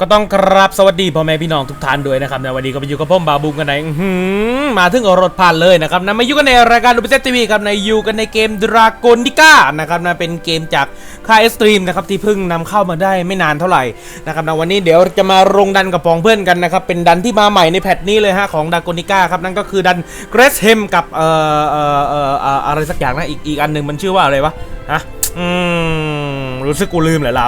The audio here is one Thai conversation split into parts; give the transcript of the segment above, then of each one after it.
ก็ต้องกราบสวัสดีพ่อแม่พี่น้องทุกท่านด้วยนะครับในวันนี้ก็ไปอยู่กับผมบาบูมกันในอื้อหือมาถึงรถผ่านเลยนะครับนะมาอยู่กันในรายการดูเซตทีวีครับในอยู่กันในเกมดราโกนิก้านะครับนะเป็นเกมจากค่ายเอสตรีมนะครับที่เพิ่งนำเข้ามาได้ไม่นานเท่าไหร่นะครับนะวันนี้เดี๋ยวจะมาลงดันกับปองเพื่อนกันนะครับเป็นดันที่มาใหม่ในแพทนี้เลยฮะของดราโกนิก้าครับนั่นก็คือดันเกรสเฮมกับเอ่อเอ่อเอ่ออะไรสักอย่างนะอีกอีกอันหนึ่งมันชื่อว่าอะไรวะฮะอืมรู้สึกกูลืมเหรอเรา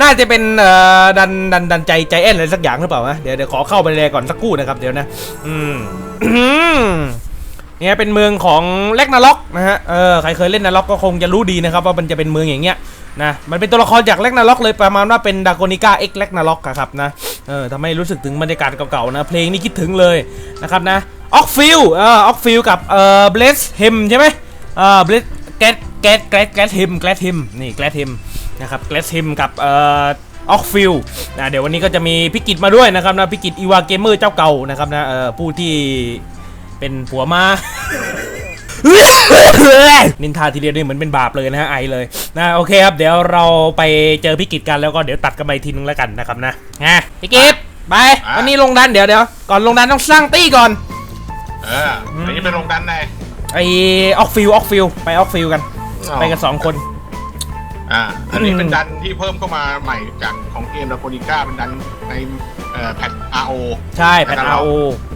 น่าจะเป็นเอ่อดันดันดันใจใจเอ็นอะไรสักอย่างหรือเปล่าวะเดี๋ยวเดี๋ยวขอเข้าไปเลยก่อนสักครู่นะครับเดี๋ยวนะอืมเนี่ยเป็นเมืองของเล็กนาล็อกนะฮะเออใครเคยเล่นนาล็อกก็คงจะรู้ดีนะครับว่ามันจะเป็นเมืองอย่างเงี้ยนะมันเป็นตัวละครจากเล็กนาล็อกเลยประมาณว่าเป็นดากอนิก้าเอ็กเล็กนาล็อกครับนะเออทำให้รู้สึกถึงบรรยากาศเก่าๆนะเพลงนี้คิดถึงเลยนะครับนะออกฟิลเออออกฟิลกับเออเบลสเฮมใช่ไหมเออเบลสแกดแกดแกดแกดเฮมแกดเฮมนี่แกดเฮม นะครับเกรซฮิมกับเอ่อออกฟิลนะเดี๋ยววันนี้ก็จะมีพิกิตมาด้วยนะครับนะพิกิตอีวาเกมเมอร์เจ้าเก่านะครับนะเอ่อผู้ที่เป็นผัวมานินทาทีเดียวนี่เหมือนเป็นบาปเลยนะฮะไอเลยนะโอเคครับเดี๋ยวเราไปเจอพิกิตกันแล้วก็เดี๋ยวตัดกันไปทีนึงแล้วกันนะครับนะฮะพิกิตไปอะวันนี้ลงดันเดี๋ยวเดี๋ยวก่อนลงดันต้องสร้างตี้ก่อนเอออันนี้เป็นโรงดันไหนไอออกฟิลออกฟิลไปออกฟิลกัน ไปกันสองคน อ่า อันนี้อืมเป็นดันที่เพิ่มเข้ามาใหม่จากของเกมดาโกนิก้าเป็นดันในเอ่อแพท RO ใช่แพทอาโอ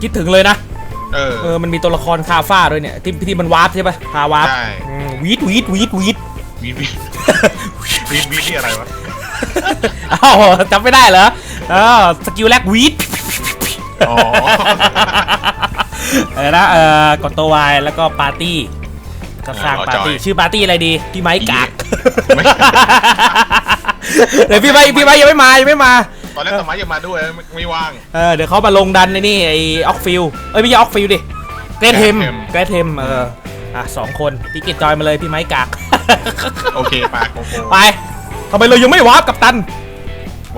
คิดถึงเลยนะ เออเออมันมีตัวละครคาฟ้าด้วยเนี่ย ที่ที่มันวาร์ปใช่ปะคาวาร์ปใช่อืมวีดวีดวีดวีดวีวีวีวีที่อะไรวะอ้าวจำไม่ได้เหรอเออสกิลแรกวีดอ๋อเออนะเออกดตัววายแล้วก็ปาร์ตี้ก็สร้างปาร์ตี้ชื่อปาร์ตี้อะไรดีพี่ไม้กากไม่ เดี๋ยวพี่ไม้พี่ไม้ยังไม่มายังไม่มา ตอนแรกสมัยยังมาด้วยไม่ไม่ว่าง เออเดี๋ยวเขามาลงดันในนี่ไอออกฟิลเอ้ยไม่ใช่ออกฟิลดิเกรทเฮม Gretham เกรทเฮมเอออะสองคนพี่กิจจอยมาเลยพี่ไม้กาก โอเคปากโกโก้ไปทำไมเรายังไม่วาร์ปกับตัน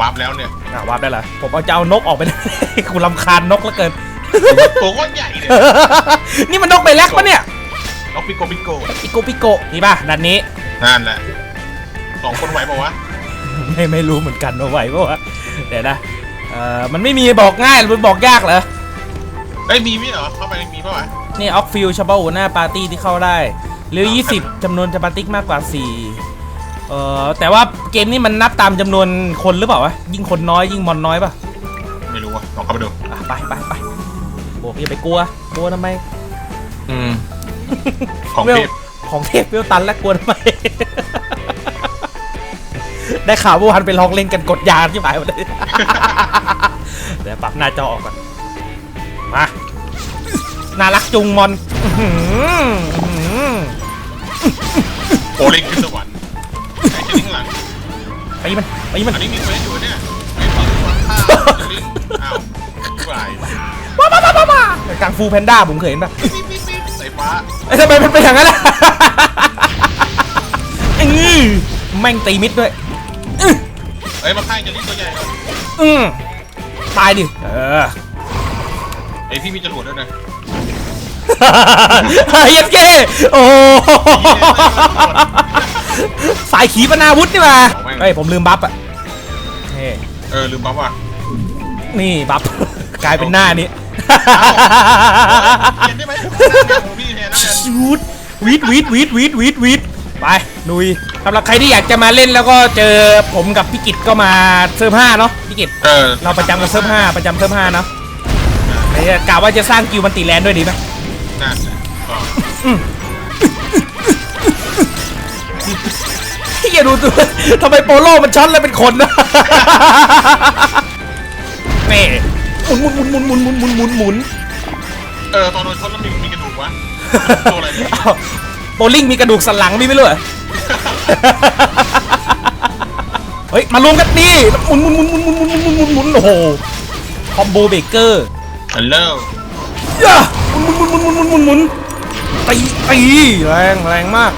วาร์ปแล้วเนี่ยอะวาร์ปได้เหรอผมเอาจะเอานกออกไปกูรำคาญนกเหลือเกิน ตัวก้อนใหญ่เนี่ยนี่มันนกใบแรกปะเนี่ยน้องปิโกปิโก ปิโกปิโกนี่ป่ะดันนี้ นั่นแหละสองคนไหวปะวะไม่ไม่รู้เหมือนกันว่าไหวปะวะเดี๋ยวนะเอ่อมันไม่มีบอกง่ายหรือบอกยากเหรอเอ้ยมีมั้ยเหรอเข้าไปมีปะวะนี่ออกฟิลเฉพาะหัวหน้าปาร์ตี้ที่เข้าได้ หรือ 20จำนวนจะปาร์ตี้มากกว่า 4 เอ่อแต่ว่าเกมนี้มันนับตามจำนวนคนหรือเปล่าวะยิ่งคนน้อยยิ่งมอนน้อยป่ะไม่รู้วะลองเข้าไปดูอะไปไปไปโบกอย่าไปกลัวกลัวทำไมอืมของเวลเทพ ของเทพเวลตันแล้วกวนทำไมได้ข่าวเมื่อวานไปลองเล่นกันกดยาที่หมายหมดเลยเดี๋ยวปรับหน้าจอออกก่อนมาน่ารักจุงมอนอื้อหืออื้อหือโอเล่งขึ้นสวรรค์ไอ้เจ้าลิงข้างหลังไปมันไปมันอันนี้มีเฟซอยู่เนี่ยไม่ฟังฟังข้าวลิงอ้าวไปว้าวว้าวว้าวว้าวกังฟูแพนด้าผมเคยเห็นป่ะปิ๊บปิ๊บปิ๊บใส่ ฟ้าไอ้ยทำไมมันเป็นอย่างนั้นล่ะ อื้อแม่งตีมิดด้วยเอ้ยมาฆ่าจะลิงตัวใหญ่ครับอืมตายดิ เออไอพี่มีจรวดด้วยนะเยัดเก้โอ้โหสายขีปนาวุธนี่มาเฮ้ยผมลืมบัฟอะนี่เออลืมปั๊บว่ะนี่บัฟ กลายเป็นหน้านี้เห็นได้ไหมของพี่เห็น แล้วเนี่ยชูดวีดวีดวีดวีดวีดวีดไปลุยสำหรับใครที่อยากจะมาเล่นแล้วก็เจอผมกับพี่กิตก็มาเซิร์ฟห้าเนาะพี่กิตเออเราประจำกับเซิร์ฟห้าประจำเซิร์ฟห้าเนาะไอ้กะว่าจะสร้างกิวมันติแลนด์ด้วยดีไหมน่าจะก็พี่อย่าดูตัวทำไมโปโลมันช็อตแล้วเป็นคนนะนี่หมุนหมุนหมุนหมุนหมุนหมุนหมุนหมุนเออตอนโดนชนแล้วมีมีกระดูกวะ ตัวอะไรเนี่ยอ้าวโบลิ่งมีกระดูกสันหลังมีไม่รู้เหรอ เฮ้ย มารวมกันนี่หมุนหมุนหมุนหมุนหมุนหมุนหมุนหมุนหมุนโอ้โห คอมโบเบเกอร์ฮัลโหลย่าหมุนหมุนหมุนหมุนหมุนหมุนหมุนตีตีแรงแรงมาก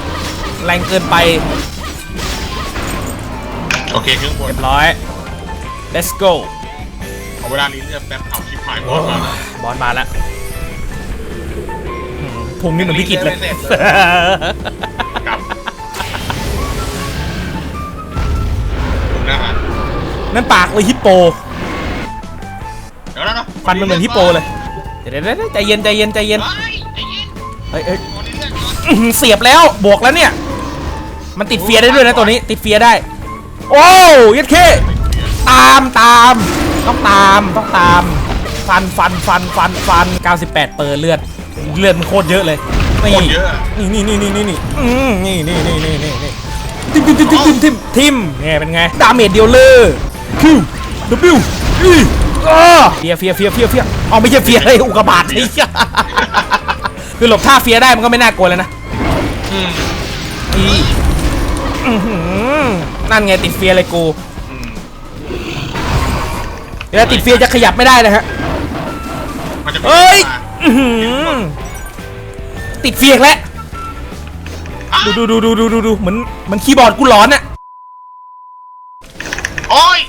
แรงเกินไป โอเคเครื่องบนเรียบร้อย let's go ขอเวลาลีเลือดแป๊บเอาชิปหายบอสมาบอสมาแล้ว อืมพุงนี่เหมือนพิกิตเลย กลับผมนะนั่นปากเลยฮิปโป เดี๋ยวแล้วนะฟันมันเหมือนฮิปโปเลย เดี๋ยวเดี๋ยวเดี๋ยวใจเย็นใจเย็นใจเย็น เฮ้ยใจเย็นเฮ้ยเฮ้ยวันนี้เรื่องก่อนอื้อหือเสียบแล้ว บวกแล้วเนี่ย มันติดเฟียร์ได้ด้วยนะตัวนี้ ติดเฟียร์ได้ โอ้ยัดเค ตามตาม ต้องตามต้องตาม ฟันฟันฟันฟันฟัน 98 เปอร์เลือด เลือดมันโคตรเยอะเลยนี่โคตรเยอะอะนี่นี่นี่นี่นี่นี่อืมนี่นี่นี่นี่นี่นี่ทิมทิมทิมทิมทิมทิมทิมเนี่ยเป็นไงดาเมจเดียวเลยคิว W E อ้อเฟียเฟียเฟียเฟียเฟียเอาไม่ใช่เฟียเลยอุกกาบาตไอ้เหี้ยคือหลบท่าเฟียได้มันก็ไม่น่ากลัวเลยนะอืมอีอื้อหือนั่นไงติดเฟียร์เลยกูอืมเวลาติดเฟียร์จะขยับไม่ได้นะฮะมันจะมีเอ้ยมาอื้อหือ ติดเฟียร์อีกแล้ว ดูดูดูดูดูดูดูเหมือนเหมันคีย์บอร์ดกูร้อนอะโอ้ย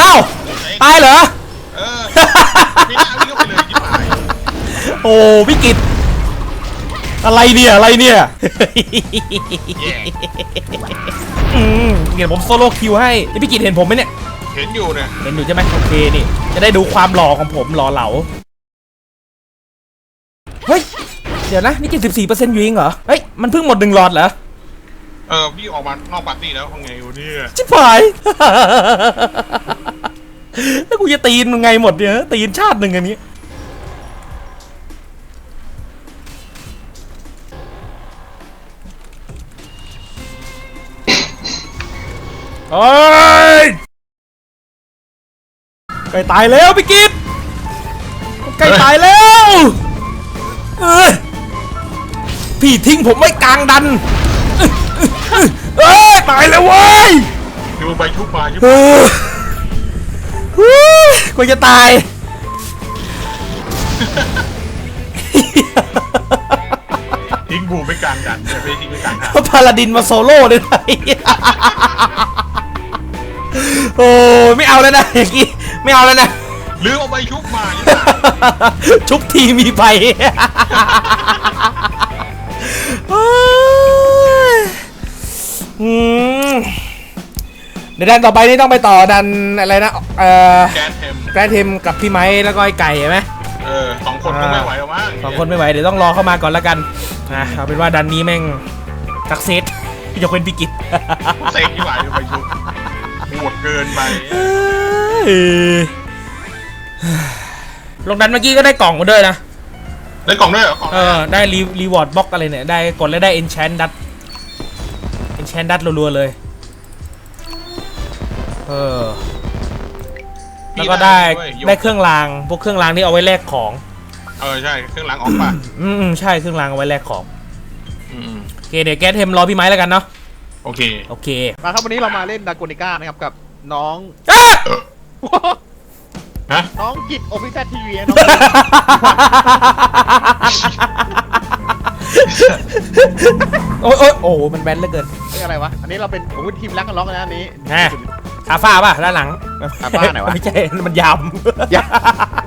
อ้าวตายเหรอ เออไม่น่าวิ่งเข้าไปเลยยิ่งหายโอ้พี่กิตอะไรเนี่ย อะไรเนี่ย แย่อืมเดี๋ยวผมโซโล่คิวให้นี่พี่กิตเห็นผมไหมเนี่ย เห็นอยู่เนี่ยเห็นอยู่ใช่ไหมโอเคนี่ จะได้ดูความหล่อของผมหล่อเหลา เฮ้ย เดี๋ยวนะ นี่กิน14%อยู่เองเหรอ เฮ้ย มันเพิ่งหมดหนึ่งหลอดเหรอ เออพี่ออกมานอกปาร์ตี้แล้วทำไงอยู่เนี่ย ชิบหาย แล้วกูจะตีนมึงไงหมดเนี่ย ตีนชาติหนึ่งอันนี้ โอ้ย ใกล้ตายแล้วพี่กิตใกล้ตายแล้วเอ้ยพี่ทิ้งผมไว้กลางดันเอ้ยตายแล้วเว้ยดูไปชุบมาชุบเออฮู้กูจะตาย ทิ้งบูมไปกลางดันเดี๋ยวไปทิ้งไปกลางทางพาลาดินมาโซโล่เลยไงโอ้ยไม่เอาแล้วนะอย่างงี้ ไม่เอาแล้วนะหรือเอาไปชุบมายิ่งหายชุบทีมีไปเฮ้ยอืมเดี๋ยวดันต่อไปนี่ต้องไปต่อดันอะไรนะ เอ่อแกนเทมแกรนเทมกับพี่ไม้แล้วก็ไอ้ไก่ใช่ไหม เออสองคนก็ไม่ไหวแล้วมั้งสองคนไม่ไหวเดี๋ยวต้องรอเข้ามาก่อนละกันนะเอาเป็นว่าดันนี้แม่งสักเซตยกเป็นพิกิจเซ็งที่ไหวเอาไปชุบ โหดเกินไปลงดันเมื่อกี้ก็ได้กล่องมาด้วยนะ ได้กล่องด้วยเหรอกล่องเออ ได้รีรีวอร์ดบล็อกอะไรเนี่ย ได้กดแล้วได้เอนช n นดัตเอนช n นดัตรัวๆเลย เออ แล้วก็ได้ได้เครื่องราง พวกเครื่องรางที่เอาไว้แลกของ เออใช่เครื่องล้างออกป่ะอืมอืมใช่เครื่องรางเอาไว้แลกของอืมโอเคเดี๋ยวแกสเทมรอพี่ไม้แล้วกันเนาะ โอเค โอเคมาครับวันนี้เรามาเล่นดาโกนิก้านะครับกับน้องอ้าฮะ น้องกิจโอฟิเชียลทีวีน้องโอ้ยโอ้ยโอ้โหมันแบนเหลือเกิน เรียกอะไรวะ อันนี้เราเป็นโอ้โหทีมแรกกันล็อกนะอันนี้แน่คาฟ้าป่ะด้านหลังคาฟ้าไหนวะ ไม่ใช่ มันยอย่า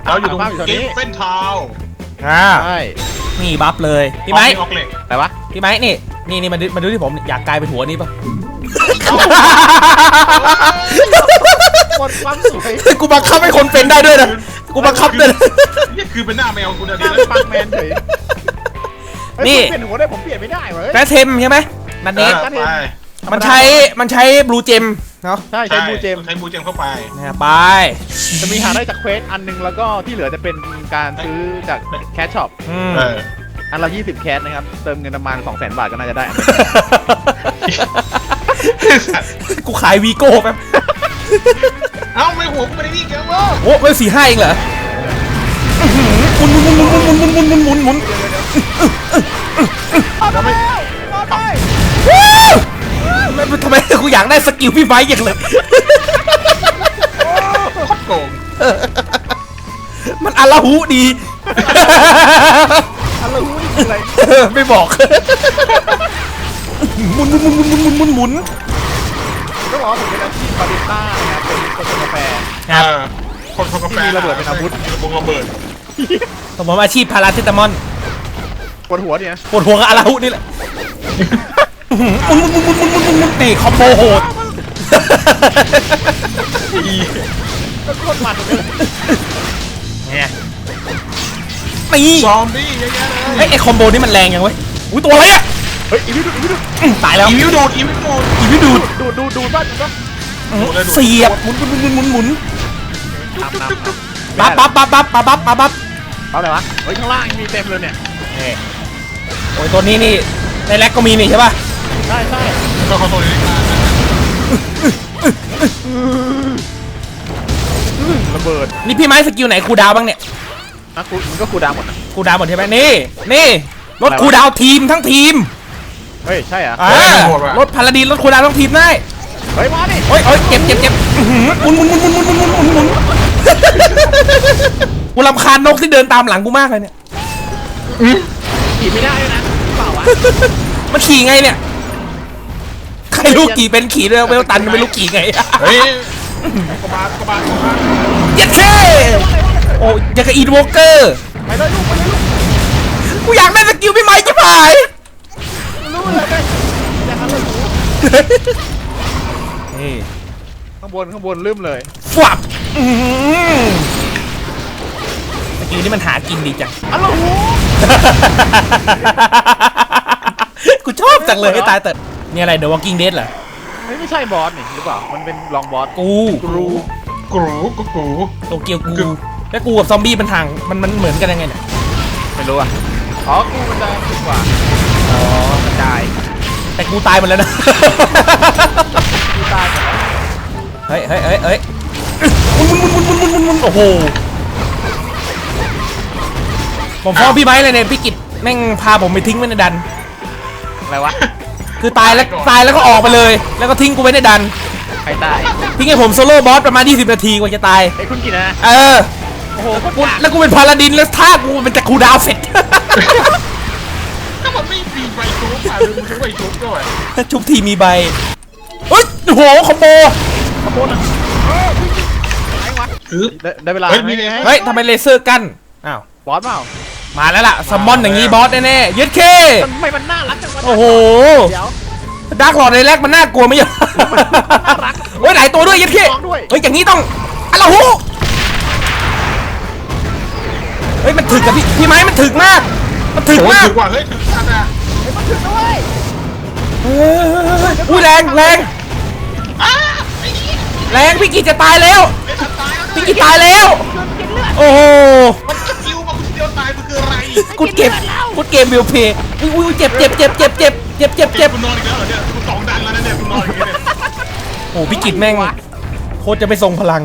เราอยู่ตรงบ้านอยู่ตรงกินี้ฟเฟนทาวน์ำอ่า ใช่นี่บัฟเลย พี่ไม้ ออกเหล็กอะไรวะ พี่ไม้นี่ นี่นี่มาดูมาดูที่ผมอยากกลายเป็นหัวนี้ป่ะหมดความสวยกูบังคับให้คนเป็นได้ด้วยนะกูบังคับด้วยนะนี่คือเป็นหน้าแมวกูนะหน้าปังแมนเฉยเฮ้ยนี่ ผมเปลี่ยนหัวได้ผมเปลี่ยนไม่ได้เว้ยแกรเทมใช่ไหมนันเอนี้อไปมันใช้มันใช้บลูเจมเนาะใช่ใช้บูเจมใช้บูเจมเข้าไปนะไป จะมีหาได้จากเควสอันหนึงแล้วก็ที่เหลือจะเป็นการซื้อจากแคชช็อป อืม เออ อันละ20แคสนะครับ เติมเงินประมาณ200,000บาทก็น่าจะได้ กูขายวีโก้แป๊บเอ้าไม่หัวกูไม่ได้นี่แกวะโอ้เวลสี่ห้าเองเหรออื้อหือหมุนหมุนหมุนหมุนหมุนหมุนหมุนหมุนหมุนหมุนทำไมทำไมวู้ทำไมกูอยากได้สกิลพี่ไบค์อย่างเลยโคตรโกงมันอาราหูดีอันละหูนี่คื ออะไรไม่บอก หมุนหมุนหมุนหมุนหมุนหมุนหมุนต้องบอกว่าผมเป็นอาชีพบาริสต้านะครับเป็นคนชงกาแฟ ครัเอบอคนคนกาแฟที่มีระเบิดเป็นอาวุธ มีระเบิดระเบิดผมผมอาชีพพาราเซตามอนปวดหัวเนี่ยนะปวดหัวกับอาราหูนี่แหละอื้อหือหมุนหมุนหมุนหมุนหมุนหมุนหมุนนี่คอมโบโหดก็โคตรมันเลย เนี่ย ตีซอมบี้เยอะแยะเอ้ยไอ้คอมโบนี่มันแรงยังเว้ยอุ้ยตัวอะไรอะเฮ้ยอีวิวดูดอีวิวดูอื้ตายแล้วอีวิวดูดอีวิวดูด อีวิวดูดดูดดูดดูดบ้านดูดบ้านอื้เสียบหมุนหมุนหมุนหมุนหมุนครับครับปั๊บปั๊บปั๊บปั๊บปั๊บปั๊บปั๊บเอาอะไรวะเฮ้ยข้างล่างมีเต็มเลยเนี่ยโอ้ยตัวนี้นี่ในแล็กก็มีนี่ใช่ป่ะใช่ใช่เก็คอนโทรลอยู่ในระเบิดนี่พี่ไม้สกิลไหนครูดาวบ้างเนี่ย นะกูมันก็คูลดาวน์หมดนะครูดาวหมดใช่ไหมนี่นี่รถครูดาวทีมทั้งทีมเฮ้ยใช่เหรออ่ารถพาราดีนรถครูดาวทั้งทีมได้เฮ้ยมาดิโอ้ยโอ้ยเจ็บเจ็บเจ็บอื้อหือหมุนหมุนหมุนหมุนหมุนหมุนหมุนหมุนหมุนกูรำคาญนกที่เดินตามหลังกูมากเลยเนี่ยขี่ไม่ได้ด้วยนะเปล่าวะมันขี่ไงเนี่ยใครลูกขี่เป็นขี่ด้วยเวลตันไม่รู้ขี่ไงเฮ้ยกบาลกบาลกบาลเยัดเช่ โอ้ยอยากกับอีดวอลเกอร์ไปเลยลูกไปเลยลูกกูอยากได้สกิลพี่ไม้จิ๋หายรู้เลยไปอย่าทำเลยหนูนี่ข้างบนข้างบนลืมเลยฟับอื้อหือสกิลนี่มันหากินดีจังอัลโหลกูชอบจังเลยให้ตายเติดนี่อะไร The Walking Dead เหรอไม่ไม่ใช่บอสนี่หรือเปล่ามันเป็นรองบอสกูรู้กรูกกูโตเกียวกู แล้วกูกับซอมบี้มันห่างมันมันเหมือนกันยังไงเนี่ยไม่รู้อะอ๋อกูมันจะดีกว่าอ๋อกระจายแต่กูตายหมดแล้วนะกูตายหมดแล้วเฮ้ยเฮ้ยเฮ้ยเฮ้ยมุนมุนมุนมุนมุนมุนมุนโอ้โหผมฟ้องพี่ไม้เลยเนี่ยพี่กิตแม่งพาผมไปทิ้งไว้ในดันอะไรวะคือตายแล้วตายแล้วก็ออกไปเลย แล้วก็ทิ้งกูไว้ในดันใครตายทิ้งให้ผมโซโล่บอสประมาณ 20 นาทีกว่าจะตายไอ้คุณกินนะ เออ โอ้โหกูแล้วกูเป็นพาลาดินแล้วท่ากูเป็นจากคูลดาวน์เสร็จก็มันไม่มีใบชุบอะมึงใช้ใบชุบด้วยชุบทีมีใบเฮ้ยโอ้โหคอมโบขโมยนะเออพี่ไอ้วะคือได้ได้เวลาเฮ้ยมีไงเฮ้ยทำไมเลเซอร์กั้นอ้าวบอสเปล่ามาแล้วล่ะซัมมอนอย่างงี้บอสแน่ๆยึดเคทำไมมันน่ารักจังวะโอ้โหเดี๋ยวดาร์กหลอดในแรกมันน่ากลัวไหมยังน่ารักโอ้ยหลายตัวด้วยยึดเคร้องด้วยเฮ้ยอย่างนี้ต้องอะไรหูเฮ้ยมันถึกกับพี่พี่ไม้มันถึกมาก มันถึกโอ้ยมาก ถือว่าเฮ้ยถือขนาดไอ้มันถึงด้วยเฮ้ยอุ้ยแรงแรงอ้าไอ้นี่แรงพี่กีจะตายแล้วไอ้ทันตายแล้วพี่กีตายแล้ว โอ้โหมันสกิลมาคนเดียวตายมันคืออะไรกูเก็บกูเกมวิวเพย์อุ้ยอุ้ยเจ็บเจ็บเจ็บเจ็บเจ็บเจ็บเจ็บเจ็บคุณนอนอีกแล้วเหรอเนี่ยคุณสองดันแล้วนะเนี่ยคุณนอนอย่างเงี้ยเนี่ยโอ้พี่กิตแม่งโคตรจะไปทรงพลัง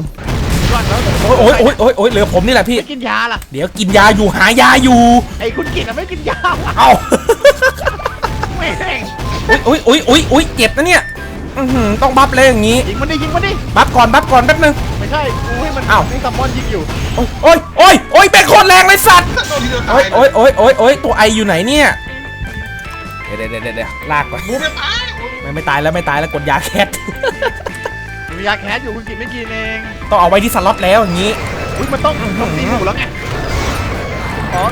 ก่อนแล้วโอ้ยโอ้ยโอ้ยโอ้ยโอ้ยเหลือผมนี่แหละพี่ ไม่กินยาล่ะ เดี๋ยวกินยาอยู่หายาอยู่ ไอ้คุณกินอะไม่กินยาวะเอ้าไม่แห้งอุ้ยอุ้ยอุ้ยอุ้ยเจ็บนะเนี่ยอื้อหือต้องบัฟเลยอย่างงี้ ยิงมันดิยิงมันดิบัฟก่อนบัฟก่อนแป๊บนึง ไม่ใช่กูให้มันอ้าว ให้ซัมมอนยิงอยู่โอ้ยโอ้ยโอ้ยโอ้ยแบกโคตรแรงเลยสัตว์ถ้าโดนทีเดียวตาโอ้ยยโอ้ยโอ้ยโอ้ยโอ้ยตัวไออยู่ไหนเนี่ย เดี๋ยวเดี๋ยวเดี๋ยวเดี๋ยวลากก่อนบูไม่ตายไม่ไม่ตายแล้วไม่ตายแล้วกดยาแคท มียาแคสอยู่คุณกินไม่กินเองต้องเอาไว้ที่สล็อตแล้วอย่างงี้ อุ้ยมันต้องต้องตีหนูแล้วไงอ๋อ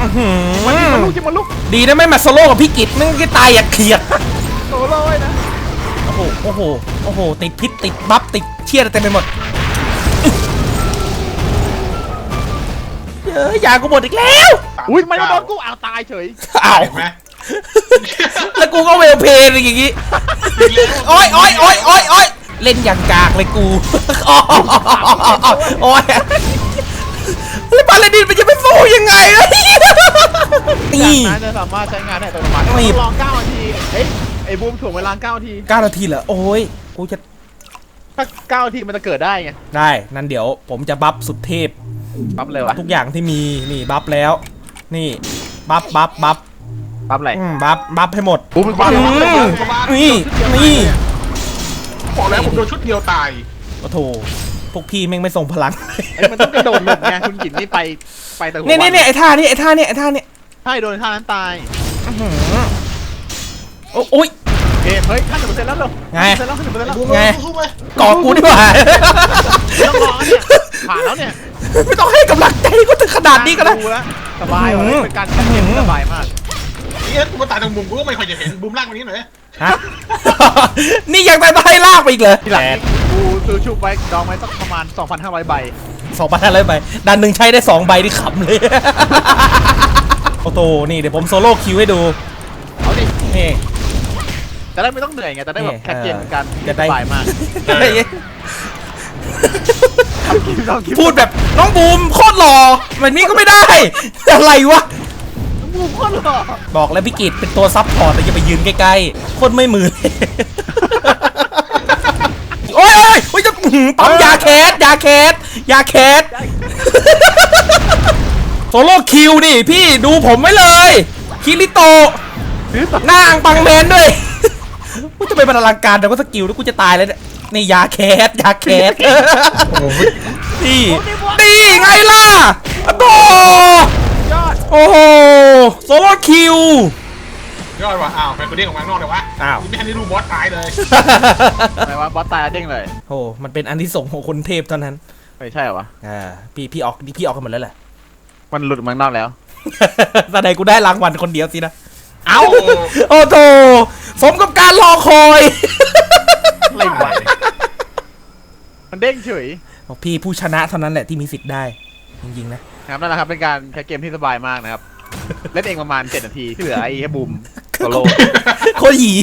อื้อหืมันยิงมันลูอกยิงมันลูกดีนะไม่มาโซโล่กับพี่กิตมึงก็ตายอย่าเขียดโซโล่ไว้นะโอ้โหโอ้โหโอ้โหติดพิษติดบัฟติดเชี่ยอะไรเต็มไปหมดเยอะยากูหมดอีกแล้วอุ้ยมันมาโดนกูอ้าวตายเฉยอ้าวเห็นไหม แล้วกูก็เวลเพลย์อย่างงี้โอ้ยโอ้ยโอ้ยโอ้ยโอ้ยเล่นอย่างกากเลยกูโอ้ยแล้วบาลาดินมันจะไปสู้ยังไงวะเนี่ยจากนี่นั้นจะสามารถใช้งานได้อัตโนมัติไม่ลอง9นาทีเอ้ยไอ้บูมถ่วงเวลา9นาทีเก้านาทีเหรอโอ้ยกูจะถ้า9นาทีมันจะเกิดได้ไงได้นั่นเดี๋ยวผมจะบัฟสุดเทพปั๊บเลยวะทุกอย่างที่มีนี่บัฟแล้ว นี่บัฟบัฟบัฟ ปั๊บอะไรอืมบัฟบัฟให้หมดบูมมันบ้าปั๊บนเลเรายบ้านเราบ้านนี่นี่บอกแล้วผมโดนชุดเดียวตาย โอ้โถพวกพี่แม่งไม่ส่งพลังไอ้มันต้องกระโดดหลบไงคุณกินนี่ไปไปแต่หัวเนี่ยเนี่ยเนี่ยไอ้ท่านี่ไอ้ท่านี่ไอ้ท่านี่ใช่โดนท่านั้นตายอื้อหือโอ้โอ้ยเกมเฮ้ยขั้นหนึ่งเปอร์เซ็นต์แล้วเหรอไงเปอร์เซ็นต์แล้วขั้นหนึ่งเปอร์เซ็นต์แล้วบูมไงสู้ไหมกอดกูดีกว่าไม่ต้องรอเนี่ยผ่านแล้วเนี่ยไม่ต้องให้กำลังใจกูถึงขนาดนี้ก็ได้ ดูแล้วสบายว่ะอื้อหือเป็นการแข่งเกมที่สบายมาก เอ๊ะกูมาตายตรงมุมกูก็ไม่ค่อยจะเห็นบูมล่างกว่านี้หน่อยฮะ นี่ยังจะให้ลากไปอีกเหรอที่หลังนี่กูซื้อชุบไว้ดองไว้สักประมาณ 2,500 ใบสองพันห้าร้อยใบดันหนึ่งใช้ได้สองใบที่ขำเลย โอ้โหนี่เดี๋ยวผมโซโล่คิวให้ดูเอาดินี่ จะได้ไม่ต้องเหนื่อยไงจะได้แบบนี่แคสเกมเหมือนกันจะได้ สบายมากทำคลิปทำคลิปพูดแบบน้องบูมโคตรหล่อแบบนี้ก็ไม่ได้ อะไรวะ บูมคนหล่อบอกแล้วพี่กิตเป็นตัวซับพอร์ตแต่อย่าไปยืนใกล้ๆโคตรไม่มือเลยโอ้ยโอ้ยโอ้ยจะอื้อหือปั๊มยาแคสยาแคสยาแคสโซโล่คิวดิพี่ดูผมไว้เลย คิริโตะซื้อต่อหน้าอังปังแมนด้วยกูจะไปบรรลังการแต่ว่าสกิลแล้วกูจะตายแล้วเนี่ยนี่ยาแคสยาแคสนี่นี่ไงล่ะอะโตยอด โอ้โหโซโล่คิว ยอดว่ะอ้าวแฟนกูเด้งออกมาข้างนอกเลยวะอ้าว ไม่ทันได้ดูบอสตายเลย อะไรวะบอสตายแล้วเด้งเลยโอ้มันเป็นอันที่ส่งส์ของคนเทพเท่านั้น ไม่ใช่เหรอวะอ่า พี่พี่ออกพี่ออกกันหมดแล้วแหละ มันหลุดมาข้างนอกแล้ว แสดงกูได้รางวัลคนเดียวสินะ เอ้าโอ้โถสมกับการรอคอย อะไรวะมันเด้งเฉย พี่ผู้ชนะเท่านั้นแหละที่มีสิทธิ์ได้ จริงๆนะ นะครับนั่นแหละครับเป็นการแคสเกมที่สบายมากนะครับ เล่นเองประมาณ 7 นาทีที่เหลือไอ้แค่บูมโซโล่โคตรหยี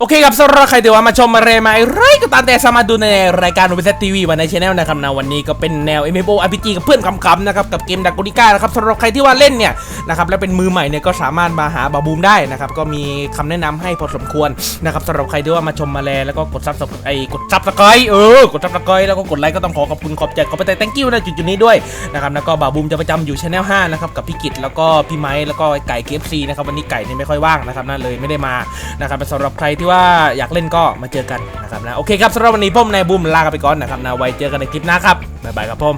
โอเคครับสำหรับใครที่ว่ามาชมมาเรมาไรก็ตามแต่สามารถดูในรายการ o อ p เซตทีวีวันในช anel นะครับนะวันนี้ก็เป็นแนว MMO RPG กับเพื่อนคำๆนะครับกับเกมดักโกนิก้านะครับสำหรับใครที่ว่าเล่นเนี่ยนะครับและเป็นมือใหม่เนี่ยก็สามารถมาหาบาบูมได้นะครับก็มีคำแนะนำให้พอสมควรนะครับสำหรับใครที่ว่ามาชมมาแลแล้วก็กดซับสไอ้กดซับสไครต์เออกดซับสไครต์แล้วก็กดไลค์ก็ต้องขอขอบคุณขอบใจขอบไปแต่ thank you นะจุดๆนี้ด้วยนะครับแล้วก็บาบูมจะประจำอยู่ช anel 5นะครับกับพี่กิตแล้วก็พี่ไม้แล้วก็ไก่ KFC นะครับวันนี้ไก่เนี่ยไม่ค่อยว่างนะครับนั่นเลยไม่ได้มานะครับสำหรับใครที่ว่าอยากเล่นก็มาเจอกันนะครับนะโอเคครับสำหรับวันนี้ผมนายบุ้มลากันไปก่อนนะครับนะไว้เจอกันในคลิปหน้าครับบ๊ายบายครับผม